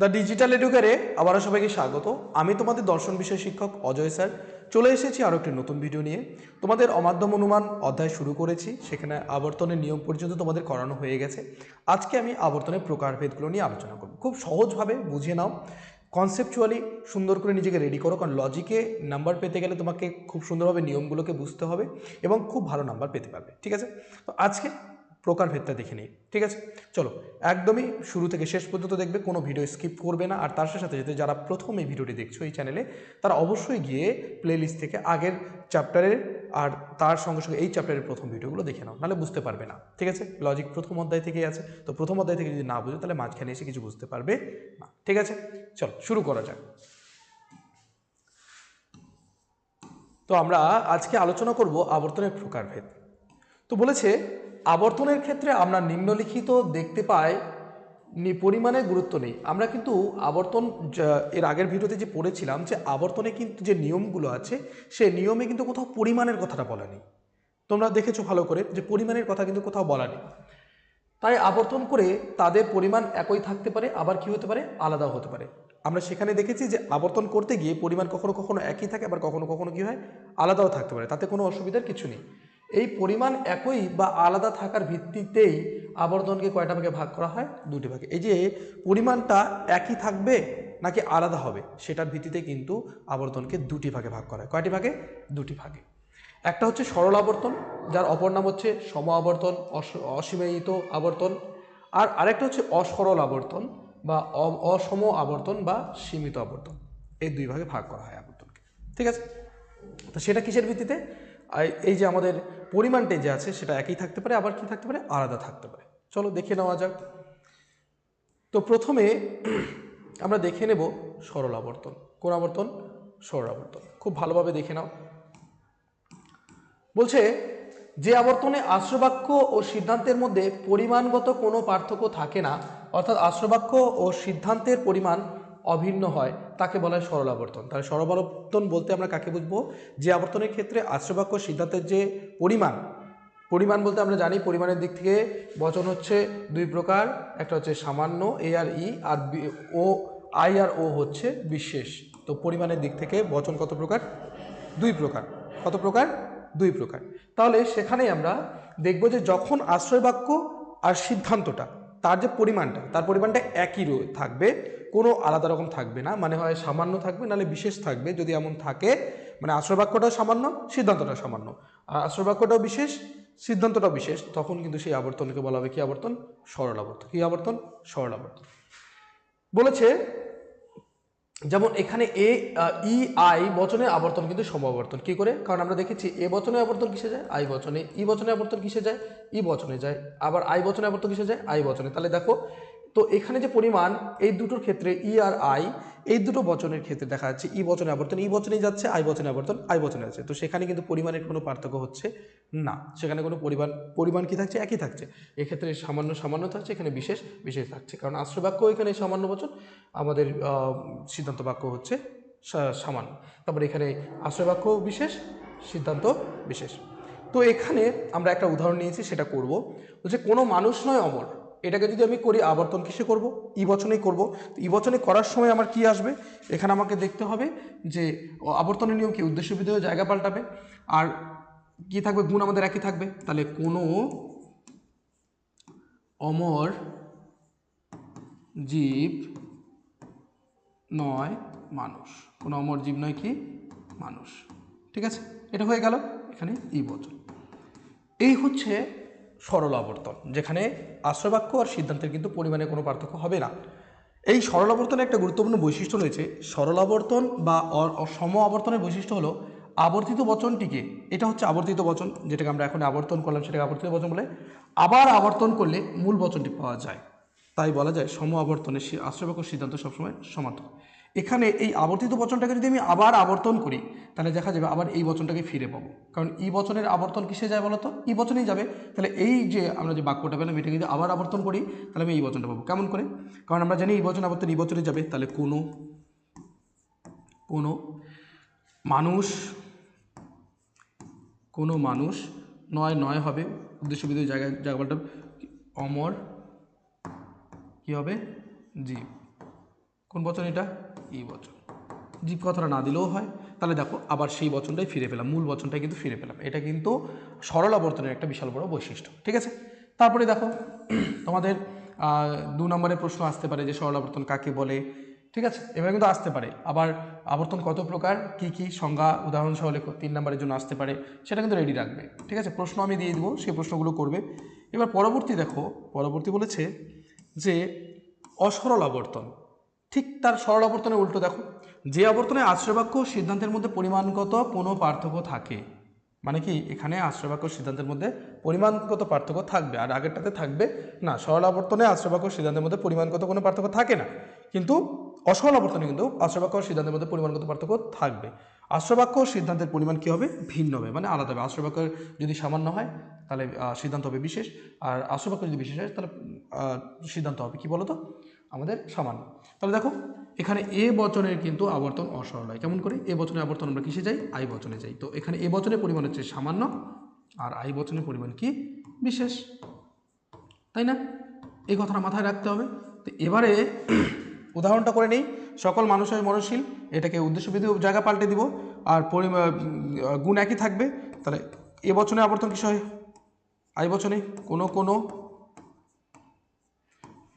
The digital এডুকারে আবারও সবাইকে স্বাগত। আমি তোমাদের দর্শন বিষয় শিক্ষক অজয় স্যার। চলে এসেছি আরও একটি নতুন ভিডিও নিয়ে। তোমাদের অমাধ্যম অনুমান অধ্যায় শুরু করেছি। সেখানে আবর্তনের নিয়ম পর্যন্ত তোমাদের করানো হয়ে গেছে। আজকে আমি আবর্তনের প্রকারভেদগুলো নিয়ে আলোচনা করব। খুব সহজভাবে বুঝে নাও। কনসেপচুয়ালি সুন্দর করে নিজেকে রেডি করো। কারণ লজিকে নাম্বার পেতে গেলে তোমাকে খুব সুন্দরভাবে নিয়মগুলোকে বুঝতে হবে এবং খুব ভালো নাম্বার পেতে পারবে। ঠিক আছে? তো আজকে প্রকারভেদটা দেখে নিই, ঠিক আছে? চলো, একদমই শুরু থেকে শেষ পর্যন্ত দেখবে কোনো ভিডিও স্কিপ করবে না। আর তার সাথে সাথে যারা প্রথম এই ভিডিওটি দেখছ এই চ্যানেলে তারা অবশ্যই গিয়ে প্লেলিস্ট থেকে আগের চ্যাপ্টারের আর তার সঙ্গে সঙ্গে এই চ্যাপ্টারের প্রথম ভিডিওগুলো দেখে নাও, নাহলে বুঝতে পারবে না, ঠিক আছে? লজিক প্রথম অধ্যায় থেকেই আছে, তো প্রথম অধ্যায় থেকে যদি না বুঝো, তাহলে মাঝখানে এসে কিছু বুঝতে পারবে না, ঠিক আছে? চলো, শুরু করা যাক। তো আমরা আজকে আলোচনা করব আবর্তনের প্রকারভেদ। তো বলেছে আবর্তনের ক্ষেত্রে আমরা নিম্নলিখিত দেখতে পাই পরিমাণের গুরুত্ব নেই। আমরা কিন্তু আবর্তন এর আগের ভিডিওতে যে পড়েছিলাম যে আবর্তনে কিন্তু যে নিয়মগুলো আছে, সে নিয়মে কিন্তু কোথাও পরিমাণের কথাটা বলা নেই। তোমরা দেখেছ ভালো করে যে পরিমাণের কথা কিন্তু কোথাও বলা নেই। তাই আবর্তন করে তাদের পরিমাণ একই থাকতে পারে, আবার কি হতে পারে? আলাদাও হতে পারে। আমরা সেখানে দেখেছি যে আবর্তন করতে গিয়ে পরিমাণ কখনো কখনো একই থাকে, আবার কখনো কখনো কি হয়? আলাদাও থাকতে পারে। তাতে কোনো অসুবিধার কিছু নেই। এই পরিমাণ একই বা আলাদা থাকার ভিত্তিতেই আবর্তনকে কয়টা ভাগে ভাগ করা হয়? দুটি ভাগে। এই যে পরিমাণটা একই থাকবে নাকি আলাদা হবে, সেটার ভিত্তিতে কিন্তু আবর্তনকে দুটি ভাগে ভাগ করা হয়। কয়টি ভাগে? দুটি ভাগে। একটা হচ্ছে সরল আবর্তন, যার অপর নাম হচ্ছে সম আবর্তন, অস- অসীমায়িত আবর্তন। আর আরেকটা হচ্ছে অসরল আবর্তন বা অসম আবর্তন বা সীমিত আবর্তন। এই দুই ভাগে ভাগ করা হয় আবর্তনকে। ঠিক আছে? তো সেটা কিসের ভিত্তিতে? এই যে আমাদের পরিমাণটা যে আছে, সেটা একই থাকতে পারে, আবার কি থাকতে পারে? আলাদা থাকতে পারে। চলো দেখে নেওয়া যাক। তো প্রথমে আমরা দেখে নেব সরল আবর্তন, কোন আবর্তন? সরল আবর্তন। খুব ভালোভাবে দেখে নাও। বলছে, যে আবর্তনে আশ্রবাক্য ও সিদ্ধান্তের মধ্যে পরিমাণগত কোনো পার্থক্য থাকে না, অর্থাৎ আশ্রবাক্য ও সিদ্ধান্তের পরিমাণ অভিন্ন হয়, তাকে বলা হয় সরল আবর্তন তাহলে সরল আবর্তন বলতে আমরা কাকে বুঝব? যে আবর্তনের ক্ষেত্রে আশ্রবাক্য সিদ্ধান্তের যে পরিমাণ পরিমাণ বলতে আমরা জানি পরিমাণের দিক থেকে বচন হচ্ছে দুই প্রকার, একটা হচ্ছে সামান্য এ আর ই আর ও আই আর ও হচ্ছে বিশেষ। তো পরিমাণের দিক থেকে বচন কত প্রকার? দুই প্রকার। কত প্রকার? দুই প্রকার। তাহলে সেখানেই আমরা দেখব যে যখন আশ্রয় বাক্য আর সিদ্ধান্তটা, তার যে পরিমাণটা, তার পরিমাণটা একই থাকবে। কোনো আলাদা রকম থাকবে না। মানে হয় সামান্য থাকবে, নাহলে বিশেষ থাকবে। যদি এমন থাকে মানে আশ্রয় বাক্যটাও সামান্য সিদ্ধান্তটা সামান্য। আর আশ্রয় বাক্যটাও বিশেষ, সিদ্ধান্তটাও বিশেষ, তখন কিন্তু সেই আবর্তনকে বলা হবে কি আবর্তন? সরল আবর্তন। কি আবর্তন? সরল আবর্তন। বলেছে, যেমন এখানে এ ই, আই বচনে আবর্তন কিন্তু সমাবর্তন কি করে? কারণ আমরা দেখেছি এ বচনে আবর্তন কিসে যায়? আই বচনে। ই বচনে আবর্তন কিসে যায়? ই বচনে যায়। আবার আই বচনে আবর্তন কিসে যায়? আই বচনে। তাহলে দেখো তো এখানে যে পরিমাণ, এই দুটোর ক্ষেত্রে ই আর আই এই দুটো বচনের ক্ষেত্রে দেখা যাচ্ছে ই বচনে আবর্তন ই বচনে যাচ্ছে আই বচনে আবর্তন আই বচনে যাচ্ছে। তো সেখানে কিন্তু পরিমাণের কোনো পার্থক্য হচ্ছে না। সেখানে কোনো পরিমাণ পরিমাণ কি থাকছে? একই থাকছে। এক্ষেত্রে সামান্য সামান্য থাকছে, এখানে বিশেষ বিশেষ থাকছে। কারণ আশ্রয় বাক্য এখানে সামান্য বচন, আমাদের সিদ্ধান্ত বাক্য হচ্ছে সামান্য। তারপরে এখানে আশ্রয় বাক্য বিশেষ, সিদ্ধান্ত বিশেষ। তো এখানে আমরা একটা উদাহরণ নিয়েছি, সেটা করব। যে কোনো মানুষ নয় অমর। এটাকে যদি আমি করি, আবর্তন কিসে করব? ই বচনেই করব। তো ই বচনে করার সময় আমার কি আসবে? এখানে আমাকে দেখতে হবে যে আবর্তনের নিয়ম কি? উদ্দেশ্য বিধেয় জায়গা পাল্টাবে। আর কি থাকবে? গুণ আমাদের একই থাকবে। তাহলে কোনো অমর জীব নয় মানুষ। কোনো অমর জীব নয় কি? মানুষ। ঠিক আছে? এটা হয়ে গেল এখানে ই বচন। এই হচ্ছে সরল আবর্তন, যেখানে আশ্রয়বাক্য আর সিদ্ধান্তের কিন্তু পরিমাণে কোনো পার্থক্য হবে না। এই সরল আবর্তনের একটা গুরুত্বপূর্ণ বৈশিষ্ট্য রয়েছে। সরল আবর্তন বা সম আবর্তনের বৈশিষ্ট্য হলো আবর্তিত বচনটিকে, এটা হচ্ছে আবর্তিত বচন, যেটাকে আমরা এখন আবর্তন করলাম, সেটাকে আবর্তিত বচন বলে। আবার আবর্তন করলে মূল বচনটি পাওয়া যায়। তাই বলা যায় সম আবর্তনের আশ্রয়বাক্য সিদ্ধান্ত সবসময় সমান্তর এখানে এই আবর্তিত বচনটাকে যদি আমি আবার আবর্তন করি, তাহলে দেখা যাবে আবার এই বচনটাকে ফিরে পাবো। কারণ ই বচনের আবর্তন কিসে যায় বলতো? ই বচনেই যাবে। তাহলে এই যে আমরা যে বাক্যটা পেলাম এটাকে যদি আবার আবর্তন করি, তাহলে আমি এই বচনটা পাবো। কেমন করে? কারণ আমরা জানি এই বচন আবর্তন এই বচনে যাবে। তাহলে কোনো কোনো মানুষ কোনো মানুষ নয় নয় হবে। উদ্দেশ্য বিধি জায়গায়, জায়গা অমর, কী হবে? জীব কোন বচন এটা? এই বচন। জীব কথাটা না দিলেও হয়, তাহলে দেখো আবার সেই বচনটাই ফিরে পেলাম, মূল বচনটাই কিন্তু ফিরে পেলাম। এটা কিন্তু সরল আবর্তনের একটা বিশাল বড় বৈশিষ্ট্য, ঠিক আছে? তারপরে দেখো, তোমাদের দু নম্বরের প্রশ্ন আসতে পারে যে সরল আবর্তন কাকে বলে, ঠিক আছে? এবার কিন্তু আসতে পারে। আবার আবর্তন কত প্রকার, কি কি সংজ্ঞা, উদাহরণ সহ লেখো, তিন নম্বরের জন্য আসতে পারে, সেটা কিন্তু রেডি রাখবে, ঠিক আছে? প্রশ্ন আমি দিয়ে দেবো সেই প্রশ্নগুলো করবে। এবার পরবর্তী দেখো, পরবর্তী বলেছে যে অসরল আবর্তন ঠিক তার সরল আবর্তনের উল্টো দেখো। যে আবর্তনে আশ্রয়বাক্য সিদ্ধান্তের মধ্যে পরিমাণগত কোনো পার্থক্য থাকে মানে কি এখানে আশ্রয়বাক্য সিদ্ধান্তের মধ্যে পরিমাণগত পার্থক্য থাকবে, আর আগেরটাতে থাকবে না। সরল আবর্তনে আশ্রয়বাক্য সিদ্ধান্তের মধ্যে পরিমাণগত কোনো পার্থক্য থাকে না, কিন্তু অসরল আবর্তনে কিন্তু আশ্রয়বাক্য সিদ্ধান্তের মধ্যে পরিমাণগত পার্থক্য থাকবে। আশ্রয়বাক্য সিদ্ধান্তের পরিমাণ কী হবে? ভিন্ন হবে মানে আলাদা হবে। আশ্রয়বাক্য যদি সামান্য হয়, তাহলে সিদ্ধান্ত হবে বিশেষ, আর আশ্রয়বাক্য যদি বিশেষ হয়, তাহলে সিদ্ধান্ত হবে। কি বলো তো আমাদের সামান্য তাহলে দেখো, এখানে এ বচনের কিন্তু আবর্তন অসরল হয়। কেমন করে? এ বচনের আবর্তন আমরা কিসে যাই? আই বচনে যাই। তো এখানে এ বচনের পরিমাণ হচ্ছে সামান্য, আর আই বচনের পরিমাণ কি? বিশেষ। তাই না? এই কথাটা মাথায় রাখতে হবে। তো এবারে উদাহরণটা করে নেই। সকল মানুষের মরণশীল, এটাকে উদ্দেশ্যবিধি জায়গা পাল্টে দিব, আর গুণ একই থাকবে। তাহলে এ বচনে আবর্তন কিসে হয়? আই বচনে। কোনো কোনো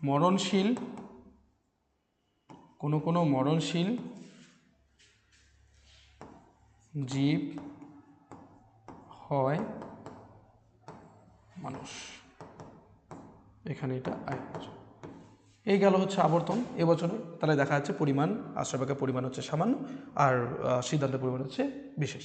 মরণশীল কোনো কোনো মরণশীল জীব হয় মানুষ। এখানে এটা আয় এই গেল হচ্ছে আবর্তন এবছরে তাহলে দেখা যাচ্ছে পরিমাণ আশ্রয়বাকের পরিমাণ হচ্ছে সামান্য, আর সিদ্ধান্তের পরিমাণ হচ্ছে বিশেষ।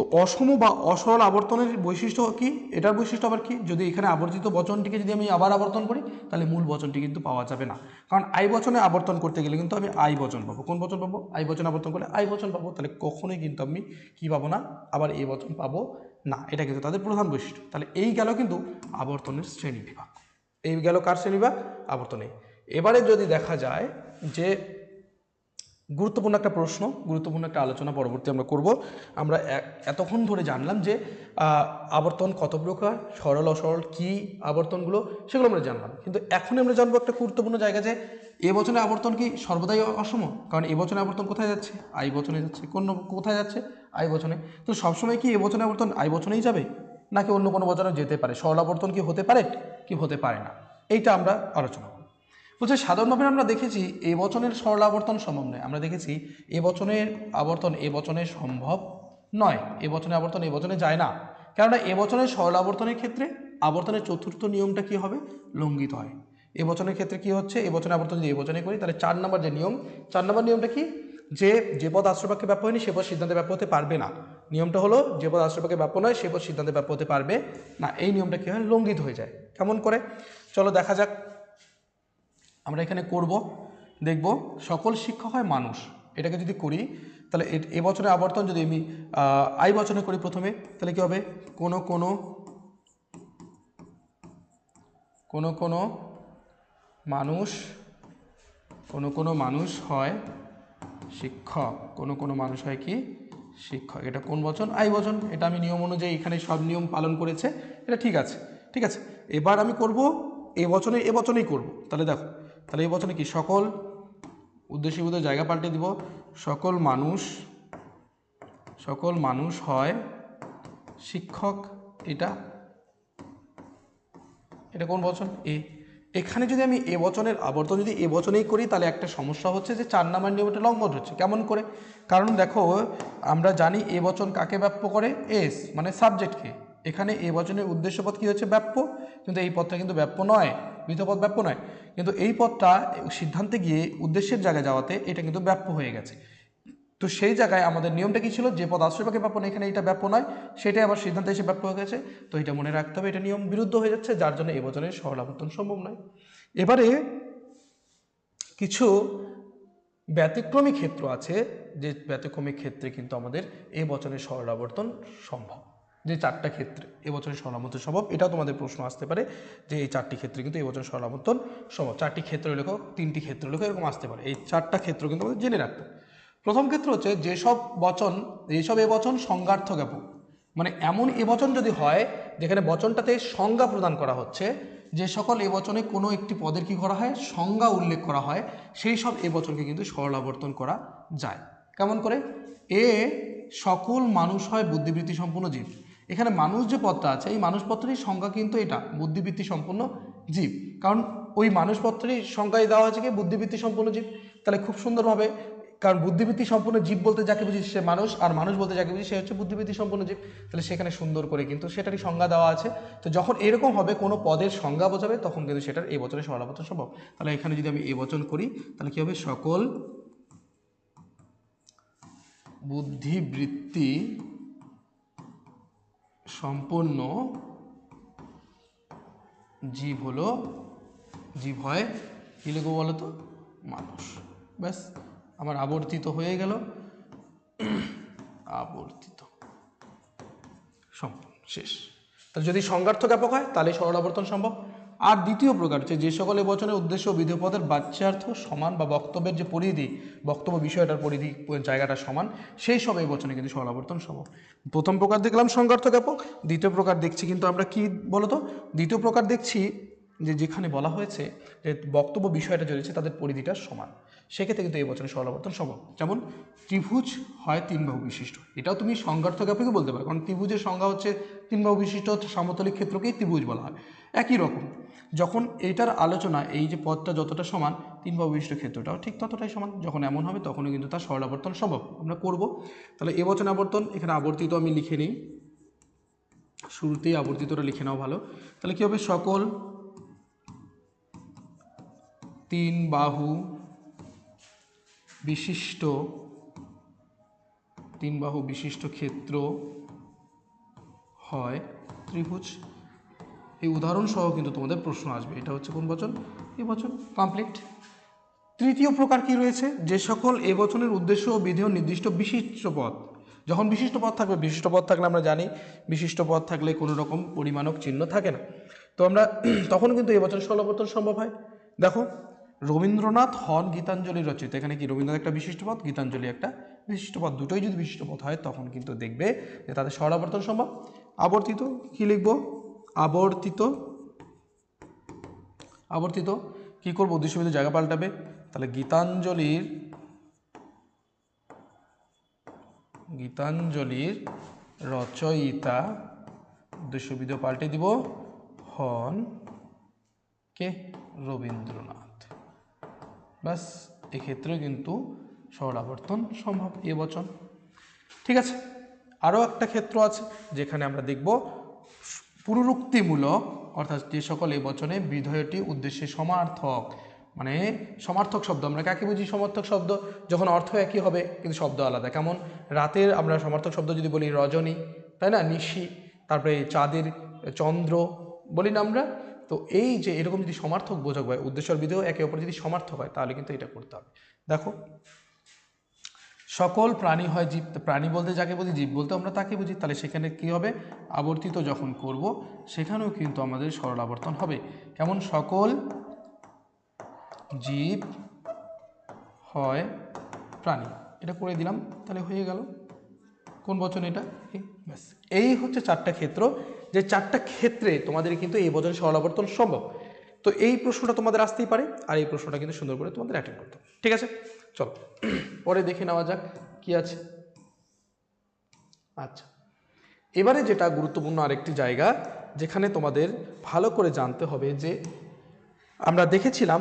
তো অসম বা অসরল আবর্তনের বৈশিষ্ট্য কি? এটার বৈশিষ্ট্য আবার কি? যদি এখানে আবর্তিত বচনটিকে যদি আমি আবার আবর্তন করি, তাহলে মূল বচনটি কিন্তু পাওয়া যাবে না। কারণ আই বচনে আবর্তন করতে গেলে কিন্তু আমি আই বচন পাবো। কোন বচন পাবো? আই বচন আবর্তন করলে আই বচন পাবো। তাহলে কখনোই কিন্তু আমি কি পাবো না? আবার এই বচন পাবো না। এটা কিন্তু তাদের প্রধান বৈশিষ্ট্য। তাহলে এই গেল কিন্তু আবর্তনের শ্রেণি বিভাগ। এই গেল কার শ্রেণি বিভাগ? আবর্তনে। এবারে যদি দেখা যায় যে গুরুত্বপূর্ণ একটা প্রশ্ন, গুরুত্বপূর্ণ একটা আলোচনা পরবর্তী আমরা করব। আমরা এতক্ষণ ধরে জানলাম যে আবর্তন কত প্রকার, সরল, অসরল, কি আবর্তনগুলো, সেগুলো আমরা জানলাম। কিন্তু এখন আমরা জানব একটা গুরুত্বপূর্ণ জায়গা যে, এ বছরে আবর্তন কি সর্বদাই অসম? কারণ এ বছরে আবর্তন কোথায় যাচ্ছে? আই বচনে যাচ্ছে। কোন কোথায় যাচ্ছে? আই বচনে। তো সবসময় কি এ বছরে আবর্তন আই বচনেই যাবে? নাকি অন্য কোনো বচনে যেতে পারে? সরল আবর্তন কি হতে পারে, কি হতে পারে না? এইটা আমরা আলোচনা বলছে সাধারণভাবে আমরা দেখেছি এ বচনের সরল আবর্তন সম্ভব নয়। আমরা দেখেছি এ বচনের আবর্তন এ বচনে সম্ভব নয়। এ বচনে আবর্তন এ বচনে যায় না। কেননা এ বচনের সরল আবর্তনের ক্ষেত্রে আবর্তনের চতুর্থ নিয়মটা কি হবে? লঙ্ঘিত হয়। এ বচনের ক্ষেত্রে কি হচ্ছে? এ বচনে আবর্তন যদি এ বচনে করি, তাহলে চার নম্বর যে নিয়ম, চার নম্বর নিয়মটা কি? যে যে পদ আশ্রবাক্যে ব্যাপ্য হয়নি, সে পদ সিদ্ধান্তে ব্যাপ্য হতে পারবে না। নিয়মটা হলো, যে পদ আশ্রবাক্যে ব্যাপ্য নয়, সে পদ সিদ্ধান্তে ব্যাপ্য হতে পারবে না। এই নিয়মটা কি হয়? লঙ্ঘিত হয়ে যায়। কেমন করে? চলো দেখা যাক। আমরা এখানে করব, দেখব সকল শিক্ষক হয় মানুষ। এটাকে যদি করি, তাহলে এ- এ বছরের আবর্তন যদি আমি আই বচনে করি প্রথমে, তাহলে কি হবে? কোনো কোনো কোনো কোনো মানুষ, কোনো কোনো মানুষ হয় শিক্ষক। কোনো কোনো মানুষ হয় কি? শিক্ষক। এটা কোন বচন? আই বচন। এটা আমি নিয়ম অনুযায়ী এখানে সব নিয়ম পালন করেছে। এটা ঠিক আছে। ঠিক আছে। এবার আমি করব, এ বচনে, এ বচনেই করব। তাহলে দেখো তাহলে এই বচনে কি সকল উদ্দেশ্যীভূত জায়গা পাল্টে দিব? সকল মানুষ সকল মানুষ হয় শিক্ষক, এটা? এটা কোন বচন? এ। এখানে যদি আমি এ বচনের আবর্তন যদি এ বচনেই করি, তাহলে একটা সমস্যা হচ্ছে যে চার নাম্বার নিয়মটা লঙ্ঘন হচ্ছে। কেমন করে? কারণ দেখো, আমরা জানি এ বচন কাকে ব্যাপ্য করে? এস মানে সাবজেক্টকে। এখানে এ বচনের উদ্দেশ্যপদ কী হচ্ছে ব্যাপ্য? কিন্তু এই পদটা কিন্তু ব্যাপ্য নয়। বিতপদ ব্যাপ্য নয়। কিন্তু এই পদটা সিদ্ধান্তে গিয়ে উদ্দেশ্যের জায়গায় যাওয়াতে এটা কিন্তু ব্যাপ্য হয়ে গেছে। তো সেই জায়গায় আমাদের নিয়মটা কি ছিল? যে পদ আশ্রয়পাকে ব্যাপন, এখানে এটা ব্যাপ্য নয়। সেটাই আবার সিদ্ধান্তে এসে ব্যাপ্য হয়ে গেছে। তো এটা মনে রাখতে হবে, এটা নিয়ম বিরুদ্ধ হয়ে যাচ্ছে, যার জন্য এ বছরের সরলাবর্তন সম্ভব নয়। এবারে কিছু ব্যতিক্রমী ক্ষেত্র আছে, যে ব্যতিক্রমী ক্ষেত্রে কিন্তু আমাদের এই বছরের সরলাবর্তন সম্ভব। যে চারটা ক্ষেত্রে, এবছরের সরলাবর্তন সম্ভব এটাও তোমাদের প্রশ্ন আসতে পারে যে এই চারটি ক্ষেত্রে কিন্তু এবছর সরলাবর্তন সম্ভব চারটি ক্ষেত্র লেখো তিনটি ক্ষেত্র লেখো এরকম আসতে পারে। এই চারটা ক্ষেত্র কিন্তু আমাদের জেনে রাখতে প্রথম ক্ষেত্র হচ্ছে যেসব বচন, যেসব এ বচন সংজ্ঞার্থ জ্ঞাপক মানে এমন এ বচন যদি হয় যেখানে বচনটাতে সংজ্ঞা প্রদান করা হচ্ছে, যে সকল এ বচনে কোনো একটি পদের কি করা হয়? সংজ্ঞা উল্লেখ করা হয়, সেই সব এ বচনকে কিন্তু সরলাবর্তন করা যায়। কেমন করে? এ সকল মানুষ হয় বুদ্ধিবৃত্তি সম্পন্ন জীব। এখানে মানুষ যে পদটা আছে, এই মানুষ পত্রের সংজ্ঞা কিন্তু এটা, বুদ্ধিবৃত্তি সম্পন্ন জীব। কারণ ওই মানুষ পত্রের দেওয়া হয়েছে কি, বুদ্ধিবৃত্তি সম্পন্ন জীব? তাহলে খুব সুন্দরভাবে, কারণ বুদ্ধিবৃত্তি সম্পন্ন জীব বলতে যাকে বুঝি সে মানুষ, আর মানুষ বলতে যাকে বুঝি সে হচ্ছে বুদ্ধিবৃত্তি সম্পন্ন জীব। তাহলে সেখানে সুন্দর করে কিন্তু সেটারই সংজ্ঞা দেওয়া আছে। তো যখন এরকম হবে, কোনো পদের সংজ্ঞা বোঝাবে, তখন কিন্তু সেটার এই বছরের সরলাবর্তন সম্ভব। তাহলে এখানে যদি আমি এ বচন করি, তাহলে কী হবে? সকল বুদ্ধিবৃত্তি সম্পন্ন জীব হলো জীব হয়, কী লিখব বলো তো? মানুষ। ব্যাস, আমার আবর্তিত হয়ে গেল। আবর্তিত। সম্পূর্ণ, শেষ। তাহলে যদি সংজ্ঞার্থ ব্যাপক হয় তাহলে সরলাবর্তন সম্ভব। আর দ্বিতীয় প্রকার হচ্ছে, যে সকল বচনের উদ্দেশ্য বিধেয়পদের বাচ্যার্থ সমান বা বক্তব্যের যে পরিধি, বক্তব্য বিষয়টার পরিধি জায়গাটা সমান, সেই সব এই বচনে কিন্তু সরলাবর্তন সম। প্রথম প্রকার দেখলাম সংজ্ঞার্থ জ্ঞাপক দ্বিতীয় প্রকার দেখছি কিন্তু আমরা কি বলতো? দ্বিতীয় প্রকার দেখছি যে যেখানে বলা হয়েছে যে বক্তব্য বিষয়টা রয়েছে তাদের পরিধিটা সমান। সেক্ষেত্রে কিন্তু এই বছরের সরলাবর্তন সম্ভব। যেমন, ত্রিভুজ হয় তিন বাহু বিশিষ্ট। এটাও তুমি সংজ্ঞার্থ জ্ঞাপকে বলতে পারো, কারণ ত্রিভুজের সংজ্ঞা হচ্ছে তিন বাহু বিশিষ্ট সমতলিক ক্ষেত্রকেই ত্রিভুজ বলা হয়। একই রকম, যখন এইটার আলোচনা, এই যে পদটা যতটা সমান, তিন বাহু বিশিষ্ট ক্ষেত্রটাও ঠিক ততটাই সমান, যখন এমন হবে তখনও কিন্তু তার সরলাবর্তন সম্ভব। আমরা করব। তাহলে এ আবর্তন এখানে আবর্তিত আমি লিখে নিই। শুরুতেই আবর্তিতটা লিখে নেওয়া ভালো। তাহলে কী হবে? সকল তিন বাহু বিশিষ্ট তিন বাহু বিশিষ্ট ক্ষেত্র হয় ত্রিভুজ। এই উদাহরণ সহ কিন্তু তোমাদের প্রশ্ন আসবে, এটা হচ্ছে কোন বচন? এই বচন কমপ্লিট তৃতীয় প্রকার কি রয়েছে? যে সকল এ বচনের উদ্দেশ্য ও বিধেয় নির্দিষ্ট বিশিষ্ট পদ যখন বিশিষ্ট পদ থাকবে, বিশিষ্ট পদ থাকলে আমরা জানি, বিশিষ্ট পদ থাকলে কোনো রকম পরিমাণক চিহ্ন থাকে না। তো আমরা তখন কিন্তু এই বছর সলবর্তন সম্ভব হয়। দেখো রবীন্দ্রনাথ হন গীতাঞ্জলি রচিত। এখানে কি রবীন্দ্রনাথ একটা বিশিষ্ট পদ, গীতাঞ্জলি একটা বিশিষ্ট পদ? দুটোই যদি বিশিষ্ট পদ হয়, তখন কিন্তু দেখবে যে তাদের সরাবর্তন সম্ভব। আবর্তিত, কি লিখব? আবর্তিত আবর্তিত, কি করব? উদ্দেশ্যবিধ জায়গা পাল্টাবে। তাহলে গীতাঞ্জলির গীতাঞ্জলির রচয়িতা উদ্দেশ্যবিধ পাল্টে দিব। হন কে? রবীন্দ্রনাথ। ব্যাস এক্ষেত্রে কিন্তু সরলাবর্তন সম্ভব এ বচন। ঠিক আছে? আরও একটা ক্ষেত্র আছে, যেখানে আমরা দেখব পুনরুক্তিমূলক অর্থাৎ যে সকল এই বচনে বিধেয়টি উদ্দেশ্যে সমার্থক মানে সমার্থক শব্দ। আমরা কাকে বুঝি? সমার্থক শব্দ। যখন অর্থ একই হবে, কিন্তু শব্দ আলাদা। কেমন? রাতের আমরা সমার্থক শব্দ যদি বলি রজনী, তাই না? নিশি, তারপরে চাঁদের চন্দ্র, বলি না আমরা? তো এই যে এরকম যদি সমার্থক বোঝক হয় উদ্দেশ্যর বিধেয় একে অপর যদি সমার্থক হয়, তাহলে কিন্তু এটা করতে হবে। দেখো, সকল প্রাণী হয় জীব প্রাণী বলতে যাকে বুঝি জীব বলতে আমরা তাকে বুঝি, তাহলে সেখানে কি হবে? আবর্তিত যখন করব, সেখানেও কিন্তু আমাদের সরল আবর্তন হবে। কেমন? সকল জীব হয় প্রাণী। এটা করে দিলাম, তাহলে হয়ে গেল। কোন বচন এটা? ব্যাস। এই হচ্ছে চারটা ক্ষেত্র। যে চারটা ক্ষেত্রে তোমাদের কিন্তু এই বছরের সরলাবর্তন সম্ভব। তো এই প্রশ্নটা তোমাদের আসতেই পারে, আর এই প্রশ্নটা কিন্তু সুন্দর করে তোমাদের অ্যাটেন্ড করতে ঠিক আছে? চলো, পরে দেখে নেওয়া যাক কি আছে। আচ্ছা এবারে যেটা গুরুত্বপূর্ণ আরেকটি জায়গা, যেখানে তোমাদের ভালো করে জানতে হবে যে আমরা দেখেছিলাম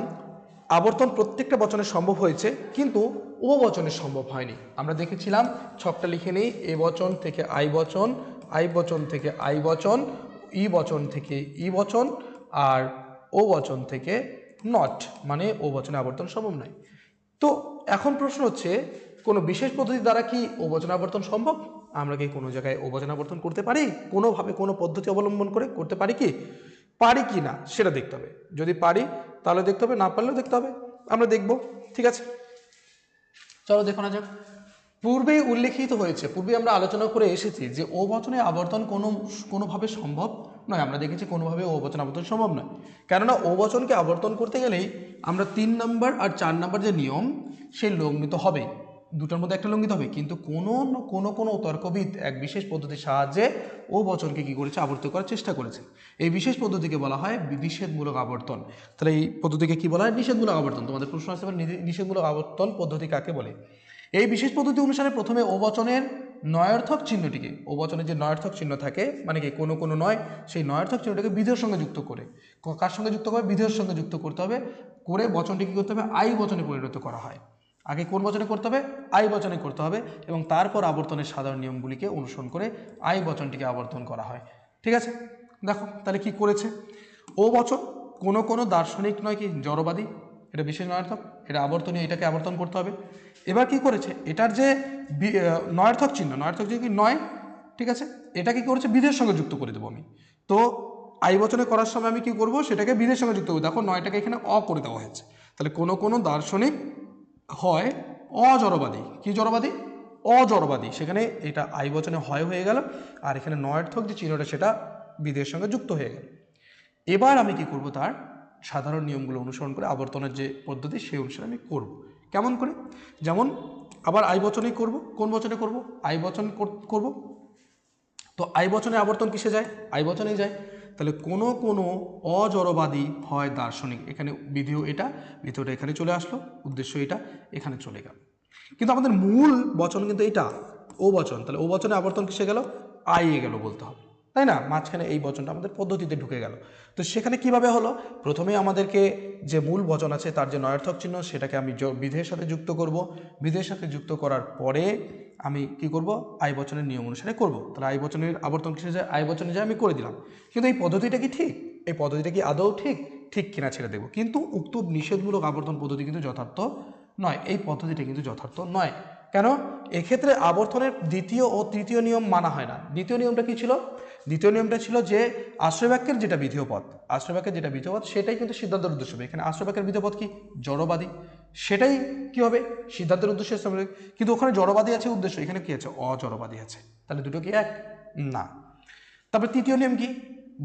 আবর্তন প্রত্যেকটা বচনে সম্ভব হয়েছে, কিন্তু ও বচনে সম্ভব হয়নি। আমরা দেখেছিলাম ছকটা লিখে নেই, এ বচন থেকে আই বচন আই বচন থেকে আই বচন, ই বচন থেকে ই বচন, আর ও বচন থেকে নট মানে ও বচনে আবর্তন সম্ভব নয়। তো এখন প্রশ্ন হচ্ছে, কোনো বিশেষ পদ্ধতি দ্বারা কি ও বচন আবর্তন সম্ভব? আমরা কি কোনো জায়গায় ও বচন আবর্তন করতে পারি? কোনোভাবে কোনো পদ্ধতি অবলম্বন করে করতে পারি কি? পারি কি না, সেটা দেখতে হবে। যদি পারি, তাহলে দেখতে হবে, না পারলেও দেখতে হবে। আমরা দেখব, ঠিক আছে? চলো দেখো না যাক। পূর্বে উল্লেখিত হয়েছে, পূর্বে আমরা আলোচনা করে এসেছি যে ও বচনে আবর্তন কোনো, কোনোভাবে সম্ভব নয়। আমরা দেখেছি কোনোভাবে ও বচন আবর্তন সম্ভব নয়। কেননা ও বচনকে আবর্তন করতে গেলেই আমরা তিন নম্বর আর চার নম্বর যে নিয়ম সেই লঙ্ঘিত হবে। দুটার মধ্যে একটা লঙ্ঘিত হবে। কিন্তু কোনো কোনো কোনো তর্কবিদ এক বিশেষ পদ্ধতির সাহায্যে ও বচনকে কি করেছে? আবর্ত করার চেষ্টা করেছে। এই বিশেষ পদ্ধতিকে বলা হয় নিষেধমূলক আবর্তন। তাহলে এই পদ্ধতিকে কি বলা হয়? নিষেধমূলক আবর্তন। তোমাদের প্রশ্ন আসতে পারে, নিষেধমূলক আবর্তন পদ্ধতি কাকে বলে? এই বিশেষ পদ্ধতি অনুসারে প্রথমে ও বচনের নয়ার্থক চিহ্নটিকে ও বচনের যে নয়ার্থক চিহ্ন থাকে মানে কি, কোনো কোনো নয়, সেই নয়ার্থক চিহ্নটাকে বিধের সঙ্গে যুক্ত করে। কার সঙ্গে যুক্ত করে বিধের সঙ্গে যুক্ত করতে হবে। করে বচনটি কী করতে হবে? আই বচনে পরিণত করা হয়। আগে কোন বচনে করতে হবে? আই বচনে করতে হবে এবং তারপর আবর্তনের সাধারণ নিয়মগুলিকে অনুসরণ করে আই বচনটিকে আবর্তন করা হয়। ঠিক আছে? দেখো, তাহলে কি করেছে? ও বচন কোনো কোনো দার্শনিক নয় কি, জড়বাদী। এটা বিশেষ নয়ার্থক এটা আবর্তনীয়, এটাকে আবর্তন করতে হবে। এবার কি করেছে? এটার যে নয়ার্থক চিহ্ন নয়ার্থক চিহ্ন কি? নয়, ঠিক আছে? এটা কি করেছে? বিধের সঙ্গে যুক্ত করে দেবো আমি। তো আই বচনে করার সময় আমি কি করব? সেটাকে বিধের সঙ্গে যুক্ত করব দেখো, নয়টাকে এখানে অ করে দেওয়া হয়েছে। তাহলে কোনো কোনো দার্শনিক হয় অজড়বাদী। কি জড়বাদী? অজড়বাদী। সেখানে এটা আই বচনে হয় হয়ে গেল, আর এখানে নয়ার্থক যে চিহ্নটা, সেটা বিধের সঙ্গে যুক্ত হয়ে গেল। এবার আমি কি করব তার? সাধারণ নিয়মগুলো অনুসরণ করে আবর্তনের যে পদ্ধতি, সেই অনুসারে আমি করব। কেমন করে? যেমন, আবার আই বচনেই করব। কোন বচনে করব? আই বচন কর- করব। তো আই বচনে আবর্তন কিসে যায়? আই বচনেই যায়। তাহলে কোনো কোনো অজড়বাদী হয় দার্শনিক, এখানে বিধিও এটা বিধিওটা এখানে চলে আসলো, উদ্দেশ্য এটা, এখানে চলে গেল। কিন্তু আমাদের মূল বচন কিন্তু এটা, ও বচন। তাহলে ও বচনে আবর্তন কিসে গেল? আইয়ে গেল বলতে হবে। তাই না? মাঝখানে এই বচনটা আমাদের পদ্ধতিতে ঢুকে গেল। তো সেখানে কীভাবে হলো? প্রথমে আমাদেরকে যে মূল বচন আছে, তার যে নয়ার্থক চিহ্ন, সেটাকে আমি বিধের সাথে যুক্ত করব। বিধের সাথে যুক্ত করার পরে আমি কি করব? আই বচনের নিয়ম অনুসারে করব। তাহলে আই বচনের আবর্তন কিসে যায়? আই বচনে যায়, আমি করে দিলাম। কিন্তু এই পদ্ধতিটা কি ঠিক? এই পদ্ধতিটা কি আদৌ ঠিক? ঠিক কিনা ছেড়ে দেবো। কিন্তু উক্ত নিষেধমূলক আবর্তন পদ্ধতি কিন্তু যথার্থ নয়। এই পদ্ধতিটা কিন্তু যথার্থ নয়। কেন? এক্ষেত্রে আবর্তনের দ্বিতীয় ও তৃতীয় নিয়ম মানা হয় না। দ্বিতীয় নিয়মটা কি ছিল? দ্বিতীয় নিয়মটা ছিল যে আশ্রয়বাক্যের যেটা বিধেয় পথ আশ্রয়বাক্যের যেটা বিধেয় পথ সেটাই কিন্তু সিদ্ধান্তের উদ্দেশ্য হবে। এখানে আশ্রয়বাক্যের বিধেয় পথ কি? জড়বাদী। সেটাই কি হবে? সিদ্ধান্তের উদ্দেশ্য কিন্তু ওখানে জড়বাদী আছে উদ্দেশ্য। এখানে কি আছে? অজড়বাদী আছে। তাহলে দুটো কি এক? না। তারপর তৃতীয় নিয়ম কি?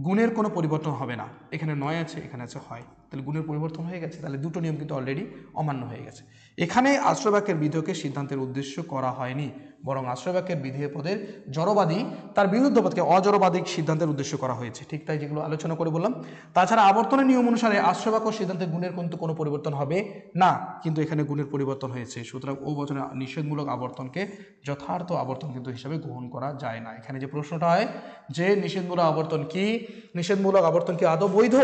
গুণের কোনো পরিবর্তন হবে না। এখানে নয় আছে, এখানে আছে হয়। তাহলে গুণের পরিবর্তন হয়ে গেছে, তাহলে দুটো নিয়ম কিন্তু অলরেডি অমান্য হয়ে গেছে। এখানে আশ্রয়বাক্যের বিধেয়কে সিদ্ধান্তের উদ্দেশ্য করা হয়নি, বরং আশ্রয়বাক্যের বিধেয় পদের জড়বাদী তার বিরুদ্ধ পদকে অজড়বাদিক সিদ্ধান্তের উদ্দেশ্য করা হয়েছে। ঠিক তাই যেগুলো আলোচনা করে বললাম। তাছাড়া আবর্তনের নিয়ম অনুসারে আশ্রয়বাক্য সিদ্ধান্তের গুণের কিন্তু কোনো পরিবর্তন হবে না, কিন্তু এখানে গুণের পরিবর্তন হয়েছে। সুতরাং ও বচনে নিষেধমূলক আবর্তনকে যথার্থ আবর্তন কিন্তু হিসাবে গ্রহণ করা যায় না। এখানে যে প্রশ্নটা হয় যে নিষেধমূলক আবর্তন কি? নিষেধমূলক আবর্তন কি আদৌ বৈধ?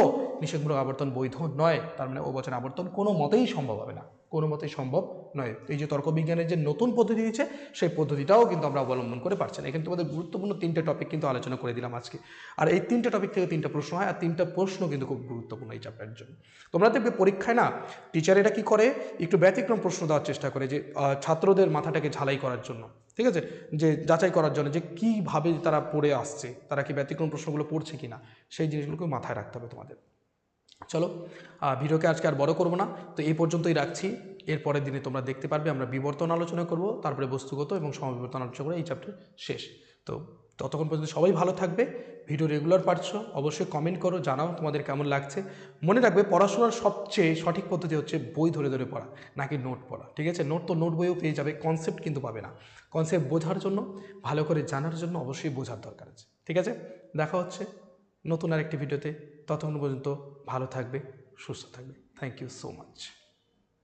নিষেধমূলক আবর্তন বৈধ নয়, তার মানে ও বচনে আবর্তন কোনো মতেই সম্ভব হবে না। কোনো মতেই সম্ভব নয়। এই যে তর্কবিজ্ঞানের যে নতুন পদ্ধতি দিয়েছে, সেই পদ্ধতিটাও কিন্তু আমরা অবলম্বন করে পারছি না। এখানে তোমাদের গুরুত্বপূর্ণ তিনটে টপিক কিন্তু আলোচনা করে দিলাম আজকে। আর এই তিনটে টপিক থেকে তিনটা প্রশ্ন হয়, আর তিনটা প্রশ্ন কিন্তু খুব গুরুত্বপূর্ণ এই চ্যাপ্টারের জন্য। তোমরা দেখবে পরীক্ষায় না টিচার এটা কি করে? একটু ব্যতিক্রম প্রশ্ন দেওয়ার চেষ্টা করে যে ছাত্রদের মাথাটাকে ঝালাই করার জন্য। ঠিক আছে? যে যাচাই করার জন্য যে কীভাবে তারা পড়ে আসছে, তারা কি ব্যতিক্রম প্রশ্নগুলো পড়ছে কি না সেই জিনিসগুলোকে মাথায় রাখতে হবে তোমাদের। চলো ভিডিওকে আজকে আর বড় করব না। তো এই পর্যন্তই রাখছি। এর পরের দিনে তোমরা দেখতে পারবে, আমরা বিবর্তন আলোচনা করব, তারপরে বস্তুগত এবং সমবিবর্তন আলোচনা করে এই চ্যাপ্টার শেষ। তো ততক্ষণ পর্যন্ত সবাই ভালো থাকবে, ভিডিও রেগুলার পাচ্ছ অবশ্যই কমেন্ট করো, জানাও তোমাদের কেমন লাগছে। মনে রাখবে, পড়াশোনার সবচেয়ে সঠিক পদ্ধতি হচ্ছে বই ধরে ধরে পড়া, নাকি নোট পড়া, ঠিক আছে? নোট তো নোট বইও পেয়ে যাবে কনসেপ্ট কিন্তু পাবে না। কনসেপ্ট বোঝার জন্য, ভালো করে জানার জন্য অবশ্যই বোঝার দরকার আছে, ঠিক আছে? দেখা হচ্ছে নতুন আরেকটি ভিডিওতে, ততক্ষণ পর্যন্ত ভালো থাকবে সুস্থ থাকবে। Thank you so much